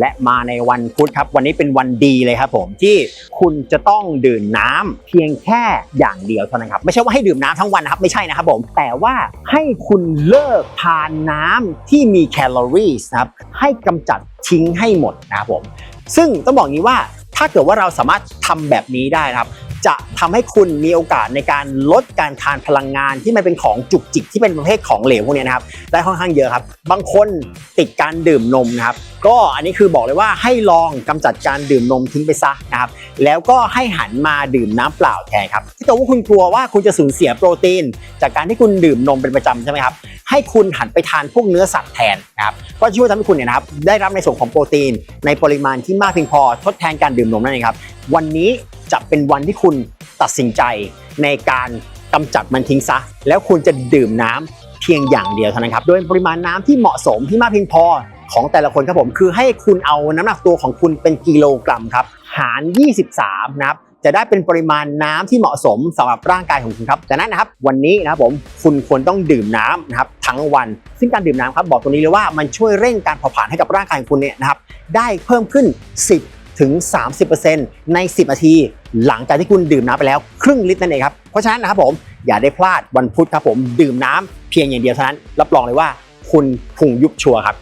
และมาในวันพุธครับ วันนี้เป็นวันดีเลยครับผมที่คุณจะต้องดื่มน้ำเพียงแค่อย่างเดียวเท่านั้นครับไม่ใช่ว่าให้ดื่มน้ำทั้งวันนะครับไม่ใช่นะครับผมแต่ว่าให้คุณเลิกทานน้ำที่มีแคลอรี่นะครับให้กำจัดทิ้งให้หมดนะครับผมซึ่งต้องบอกงี้ว่าถ้าเกิดว่าเราสามารถทำแบบนี้ได้นะครับ จะทำให้คุณมีโอกาสในการลดการทานพลังงานที่มันเป็นของจุกจิกที่เป็นประเภทของเหลวพวกนี้นะครับได้ค่อนข้างเยอะครับ บางคนติดการดื่มนมนะครับก็อันนี้คือบอกเลยว่าให้ลองกำจัดการดื่มนมทิ้งไปซะนะครับแล้วก็ให้หันมาดื่มน้ำเปล่าแทนครับถ้าเกิดว่าคุณกลัวว่าคุณจะสูญเสียโปรตีน จากการที่คุณดื่มนมเป็นประจำใช่ไหมครับให้คุณหันไปทานพวกเนื้อสัตว์แทนนะครับก็ช่วยทำให้คุณเนี่ยนะครับได้รับในส่วนของโปรตีน ในปริมาณที่มากเพียงพอทดแทนการดื่มนมนั่นเองครับวันนี้ จะเป็นวันที่คุณตัดสินใจในการกำจัดมันทิ้งซะ แล้วคุณจะดื่มน้ำเพียงอย่างเดียวเท่านั้นครับ โดยปริมาณน้ำที่เหมาะสมที่มากเพียงพอของแต่ละคนครับผม คือให้คุณเอาน้ำหนักตัวของคุณเป็นกิโลกรัมครับ หาร 23 นะครับจะได้เป็นปริมาณน้ำที่เหมาะสมสำหรับร่างกายของคุณครับดังนั้นนะครับ วันนี้นะครับผมคุณควรต้องดื่มน้ำนะครับทั้งวัน ซึ่งการดื่มน้ำครับบอกตรงนี้เลยว่ามันช่วยเร่งการเผาผลาญให้กับร่างกายของคุณเนี่ยนะครับได้เพิ่มขึ้น 10 ถึง 30%ใน 10 นาที หลังจากที่คุณดื่มน้ำไปแล้วครึ่งลิตรนั่นเองครับ เพราะฉะนั้นนะครับผมอย่าได้พลาดวันพุธครับผมดื่มน้ำเพียงอย่างเดียวเท่านั้น รับรองเลยว่าคุณพุงยุบชัวร์ครับ